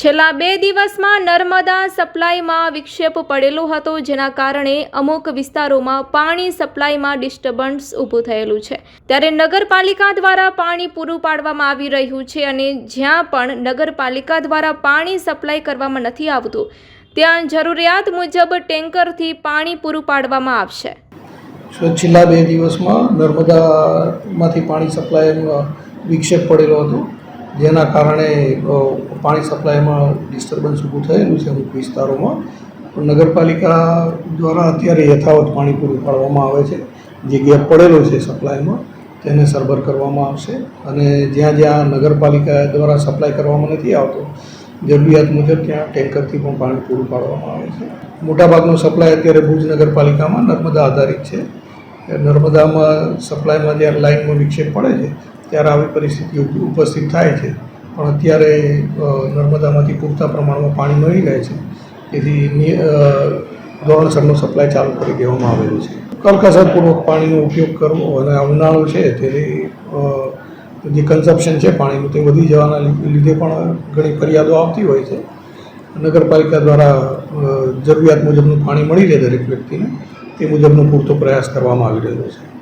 છેલ્લા બે દિવસમાં નર્મદા સપ્લાયમાં વિક્ષેપ પડેલો હતો, જેના કારણે અમુક વિસ્તારોમાં પાણી સપ્લાયમાં ડિસ્ટર્બન્સ ઊભું થયેલું છે. ત્યારે નગરપાલિકા દ્વારા પાણી પૂરું પાડવામાં આવી રહ્યું છે અને જ્યાં પણ નગરપાલિકા દ્વારા પાણી સપ્લાય કરવામાં નથી આવતું, ત્યાં જરૂરિયાત મુજબ ટેન્કરથી પાણી પૂરું પાડવામાં આવશે. છેલ્લા બે દિવસમાં નર્મદામાંથી પાણી સપ્લાયમાં વિક્ષેપ પડેલો હતો. જેના કારણે પાણી સપ્લાયમાં ડિસ્ટર્બન્સ ઊભું થયેલું છે અમુક વિસ્તારોમાં. નગરપાલિકા દ્વારા અત્યારે યથાવત પાણી પૂરું પાડવામાં આવે છે. જે ગેપ પડેલો છે સપ્લાયમાં, તેને સરભર કરવામાં આવશે. અને જ્યાં જ્યાં નગરપાલિકા દ્વારા સપ્લાય કરવામાં નથી આવતો, જરૂરિયાત મુજબ ત્યાં ટેન્કરથી પણ પાણી પૂરું પાડવામાં આવે છે. મોટાભાગનો સપ્લાય અત્યારે ભુજ નગરપાલિકામાં નર્મદા આધારિત છે. નર્મદામાં સપ્લાયમાં જ્યારે લાઇનમાં વિક્ષેપ પડે છે ત્યારે આવી પરિસ્થિતિ ઉપ- ઉપસ્થિત થાય છે. પણ અત્યારે નર્મદામાંથી પૂરતા પ્રમાણમાં પાણી મળી રહે છે. તેથી ધોરણસરનો સપ્લાય ચાલુ કરી દેવામાં આવેલું છે. કરકસરપૂર્વક પાણીનો ઉપયોગ કરવો અને ઉનાળો છે તેથી જે કન્ઝપ્શન છે પાણીનું તે વધી જવાના લીધે પણ ઘણી ફરિયાદો આવતી હોય છે. નગરપાલિકા દ્વારા જરૂરિયાત મુજબનું પાણી મળી રહે દરેક વ્યક્તિને, તે મુજબનો પૂરતો પ્રયાસ કરવામાં આવી રહ્યો છે.